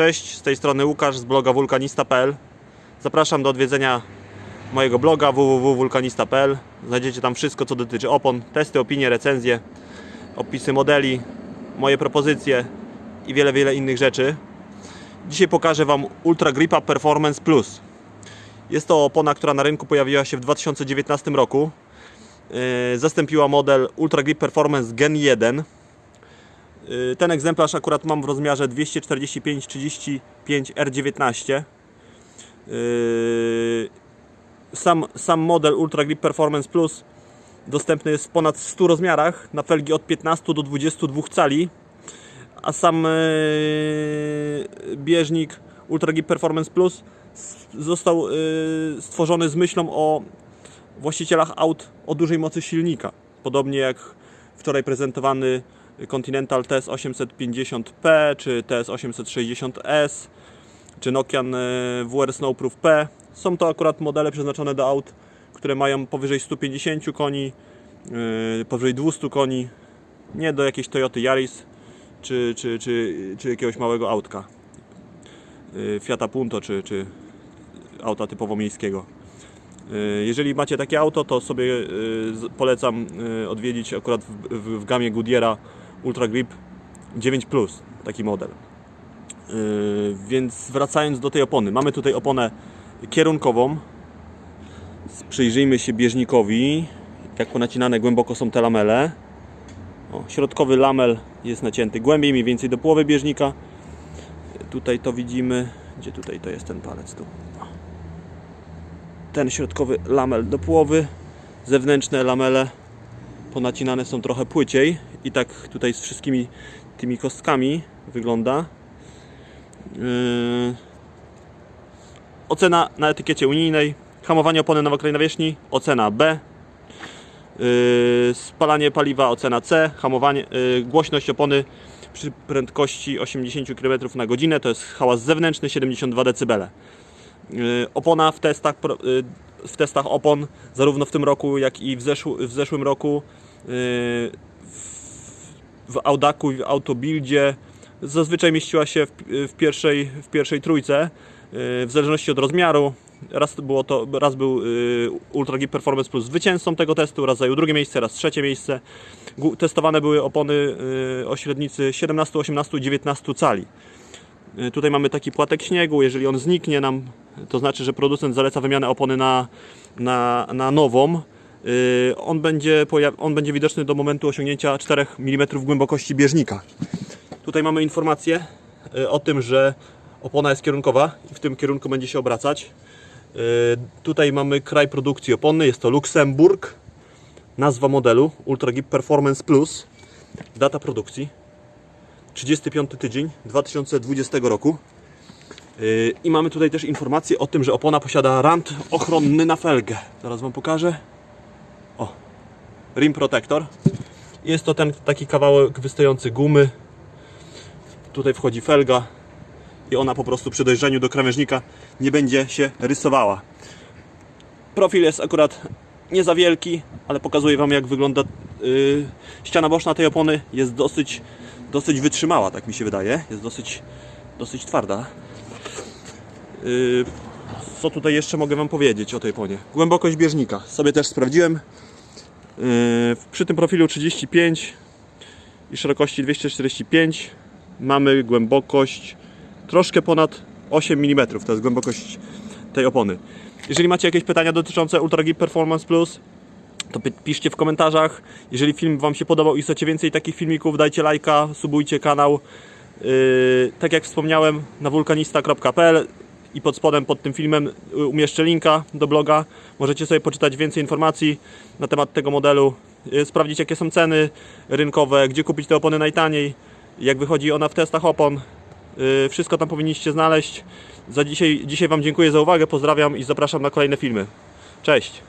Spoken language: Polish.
Cześć, z tej strony Łukasz z bloga wulkanista.pl. Zapraszam do odwiedzenia mojego bloga www.wulkanista.pl. Znajdziecie tam wszystko, co dotyczy opon, testy, opinie, recenzje, opisy modeli, moje propozycje i wiele, wiele innych rzeczy. Dzisiaj pokażę Wam Ultra Gripa Performance Plus. Jest to opona, która na rynku pojawiła się w 2019 roku. Yy, Zastąpiła model Ultra Grip Performance Gen 1. Yy, Ten egzemplarz akurat mam w rozmiarze 245-35 R19. Yy, Sam, sam model Ultra Grip Performance Plus dostępny jest w ponad 100 rozmiarach na felgi od 15 do 22 cali, a sam yy, bieżnik Ultra Grip Performance Plus został stworzony z myślą o właścicielach aut o dużej mocy silnika. Podobnie jak wczoraj prezentowany Continental TS 850P czy TS 860S czy Nokian e, WR Snowproof P. Są to akurat modele przeznaczone do aut, które mają powyżej 150 koni, e, powyżej 200 koni, nie do jakiejś Toyoty Yaris czy, czy, czy, czy jakiegoś małego autka. E, Fiata Punto czy, czy auta typowo miejskiego. Jeżeli macie takie auto, to sobie polecam odwiedzić akurat w, w, w gamie Goodyeara Ultra Grip 9 Plus, taki model. Yy, Więc wracając do tej opony, mamy tutaj oponę kierunkową. Przyjrzyjmy się bieżnikowi, jak ponacinane głęboko są te lamele. O, środkowy lamel jest nacięty głębiej, mniej więcej do połowy bieżnika. Tutaj to widzimy. Gdzie tutaj to jest ten palec tu? Ten środkowy lamel do połowy. Zewnętrzne lamele ponacinane są trochę płyciej i tak tutaj z wszystkimi tymi kostkami wygląda. Yy, Ocena na etykiecie unijnej. Hamowanie opony nowoklej nawierzchni. Ocena B. Yy, Spalanie paliwa. Ocena C. Hamowanie, yy, głośność opony przy prędkości 80 km na godzinę. To jest hałas zewnętrzny 72 dB. Opona w testach, w testach opon zarówno w tym roku, jak i w, zeszł, w zeszłym roku w Audaku i w Autobuildzie zazwyczaj mieściła się w, w, pierwszej, w pierwszej trójce yy, w zależności od rozmiaru. Raz, było to, raz był yy, Ultra Performance Plus zwycięzcą tego testu, raz zajął drugie miejsce, raz trzecie miejsce. Testowane były opony yy, o średnicy 17, 18 i 19 cali. Tutaj mamy taki płatek śniegu, jeżeli on zniknie nam, to znaczy, że producent zaleca wymianę opony na, na, na nową. Yy, On będzie, on będzie widoczny do momentu osiągnięcia 4 mm głębokości bieżnika. Tutaj mamy informację y, o tym, że opona jest kierunkowa i w tym kierunku będzie się obracać. Y, Tutaj mamy kraj produkcji opony, jest to Luksemburg. Nazwa modelu Ultra Performance Plus. Data produkcji 35 tydzień 2020 roku. Y, I mamy tutaj też informację o tym, że opona posiada rant ochronny na felgę. Zaraz Wam pokażę. Rim protector. Jest to ten taki kawałek wystający gumy. Tutaj wchodzi felga i ona po prostu przy dojrzeniu do krawężnika nie będzie się rysowała. Profil jest akurat nie za wielki, ale pokazuję Wam jak wygląda yy, ściana boczna tej opony. Jest dosyć, dosyć wytrzymała, tak mi się wydaje. Jest dosyć, dosyć twarda. Yy, co tutaj jeszcze mogę Wam powiedzieć o tej oponie? Głębokość bieżnika. Sobie też sprawdziłem. Yy, przy tym profilu 35 i szerokości 245 mamy głębokość troszkę ponad 8 mm. To jest głębokość tej opony. Jeżeli macie jakieś pytania dotyczące Ultra Grip Performance Plus, to pi- piszcie w komentarzach. Jeżeli film Wam się podobał i chcecie więcej takich filmików, dajcie lajka, subujcie kanał. Yy, tak jak wspomniałem, na wulkanista.pl i pod spodem pod tym filmem y, umieszczę linka do bloga. Możecie sobie poczytać więcej informacji na temat tego modelu, yy, sprawdzić jakie są ceny rynkowe, gdzie kupić te opony najtaniej, jak wychodzi ona w testach opon. Yy, Wszystko tam powinniście znaleźć. Za dzisiaj, dzisiaj Wam dziękuję za uwagę, pozdrawiam i zapraszam na kolejne filmy. Cześć!